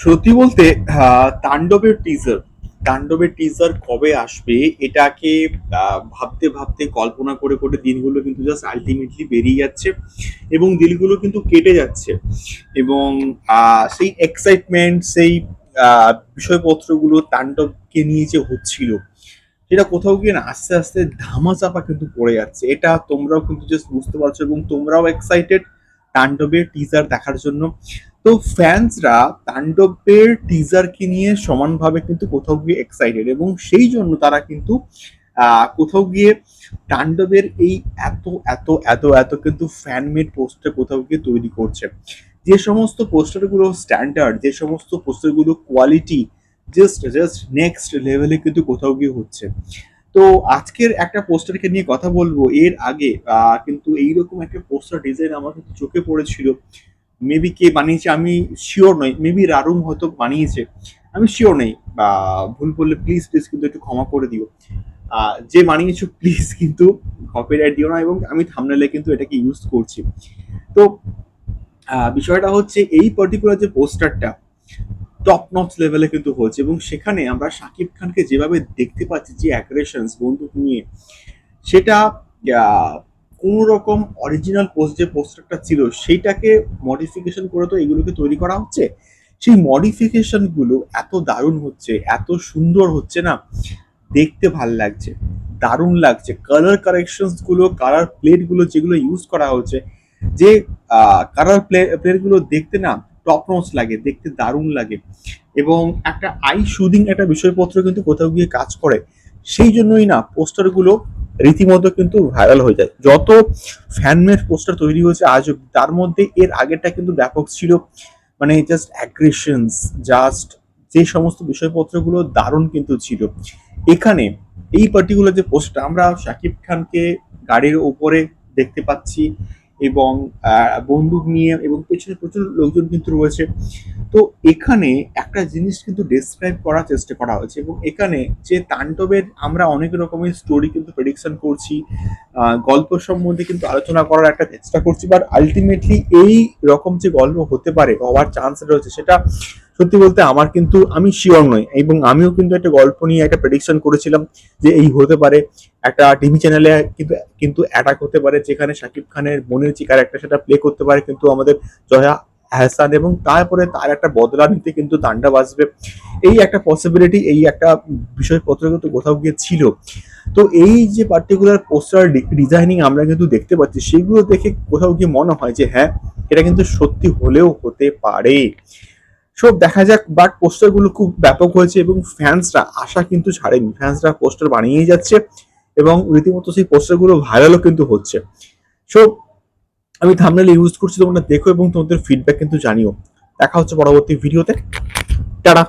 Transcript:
সত্যি বলতে তাণ্ডবের টিজার তাণ্ডবের টিজার কবে আসবে, এটাকে ভাবতে ভাবতে কল্পনা করে করে দিনগুলো কিন্তু জাস্ট আলটিমেটলি বেরিয়ে যাচ্ছে এবং দিনগুলো কিন্তু কেটে যাচ্ছে। এবং সেই এক্সাইটমেন্ট সেই বিষয়পত্রগুলো তাণ্ডবকে নিয়ে যে হচ্ছিল, সেটা কোথাও গিয়ে না আস্তে আস্তে ধামাচাপা কিন্তু পড়ে যাচ্ছে। এটা তোমরাও কিন্তু জাস্ট বুঝতে পারছ এবং তোমরাও এক্সাইটেড তাণ্ডবের টিজার দেখার জন্য। তো ফ্যান্সরা তাণ্ডবের টিজারকে নিয়ে সমানভাবে কিন্তু কোথাও গিয়ে এক্সাইটেড এবং সেই জন্য তারা কিন্তু কোথাও গিয়ে তাণ্ডবের এই এত এত এত এত কিন্তু ফ্যানমেড পোস্টার কোথাও গিয়ে তৈরি করছে। যে সমস্ত পোস্টারগুলো স্ট্যান্ডার্ড যে সমস্ত পোস্টারগুলো কোয়ালিটি জাস্ট জাস্ট নেক্সট লেভেলে কিন্তু কোথাও গিয়ে হচ্ছে। তো আজকের একটা পোস্টারকে নিয়ে কথা বলব। এর আগে কিন্তু এইরকম একটা পোস্টার ডিজাইন আমার কিন্তু চোখে পড়েছিল। মেবি কে বানিয়েছে, আমি শিওর নই। মেবি রারুম হয়তো বানিয়েছে। আমি শিওর নেই। বা ভুল করলে প্লিজ প্লিজ কিন্তু একটু ক্ষমা করে দিও। যে বানিয়েছো প্লিজ কিন্তু কপিরাইট দিও না এবং আমি থামনেলে কিন্তু এটাকে ইউজ করছি। তো বিষয়টা হচ্ছে এই পার্টিকুলার যে পোস্টারটা টপ নচ লেভেলে কিন্তু হচ্ছে এবং সেখানে আমরা শাকিব খানকে যেভাবে দেখতে পাচ্ছি যে অ্যাগ্রেশনস বন্দুক নিয়ে, সেটা কোনো রকম অরিজিনাল পোস্ট যে পোস্টারটা ছিল, সেইটাকে মডিফিকেশন করে তো এগুলোকে তৈরি করা হচ্ছে? সেই মডিফিকেশনগুলো এত দারুণ হচ্ছে, এত সুন্দর হচ্ছে না? দেখতে ভালো লাগছে, দারুণ লাগছে। কালার কারেকশনসগুলো কালার প্লেটগুলো যেগুলো ইউজ করা হচ্ছে, যে কালার প্লেটগুলো দেখতে না টপ নচ লাগে, দেখতে দারুণ লাগে। এবং একটা আই শুদিং একটা বিষয়পত্র কিন্তু কোথাও গিয়ে কাজ করে। সেই জন্যই না পোস্টারগুলো রীতিমতো কিন্তু ভাইরাল হয়ে যায়। যত ফ্যানমেড পোস্টার তৈরি হয়েছে আজ তার মধ্যে এর আগেরটা কিন্তু ব্যাপক ছিল। মানে জাস্ট অ্যাগ্রেশনস জাস্ট যে সমস্ত বিষয়পত্রগুলো দারুণ কিন্তু ছিল। এখানে এই পার্টিকুলার যে পোস্টটা আমরা শাকিব খানকে গাড়ির ওপরে দেখতে পাচ্ছি। এবং বন্দুক নিয়ে এবং পেছনে প্রচুর লোকজন কিন্তু রয়েছে। তো এখানে একটা জিনিস কিন্তু ডেসক্রাইব করার চেষ্টা করা হয়েছে এবং এখানে যে তাণ্ডবের আমরা অনেক রকমের স্টোরি কিন্তু প্রেডিকশন করছি গল্প সম্বন্ধে কিন্তু আলোচনা করার একটা চেষ্টা করছি বাট আলটিমেটলি এই রকম যে গল্প হতে পারে হওয়ার চান্স রয়েছে সেটা সত্যি বলতে আমার কিন্তু, আমি শিওর নই, এবং আমিও কিন্তু একটা গল্প নিয়ে একটা প্রেডিকশন করেছিলাম যে এই হতে পারে। একটা টিভি চ্যানেলে কিন্তু কিন্তু অ্যাটাক হতে পারে, যেখানে শাকিব খানের বোনের যে ক্যারেক্টার সেটা প্লে করতে পারে কিন্তু আমাদের জয়া হাসান এবং তারপরে তার একটা বদলা নিতে কিন্তু তাণ্ডব আসবে। এই একটা পসিবিলিটি এই একটা বিষয়পত্র কিন্তু কোথাও গিয়ে ছিল। তো এই যে পার্টিকুলার পোস্টার ডিজাইনিং আমরা কিন্তু দেখতে পাচ্ছি, সেগুলো দেখে কোথাও গিয়ে মনে হয় যে হ্যাঁ এটা কিন্তু সত্যি হলেও হতে পারে। সব দেখা যাক বাট পোস্টারগুলো খুব ব্যাপক হয়েছে এবং ফ্যান্সরা আশা কিন্তু ছাড়েনি। ফ্যান্সরা পোস্টার বানিয়েই যাচ্ছে এবং রীতিমতো সেই পোস্টারগুলো ভাইরালও কিন্তু হচ্ছে। সো আমি থামনেল ইউজ করছি, তোমরা দেখো এবং তোমাদের ফিডব্যাক কিন্তু জানিও। দেখা হচ্ছে পরবর্তী ভিডিওতে টাটা!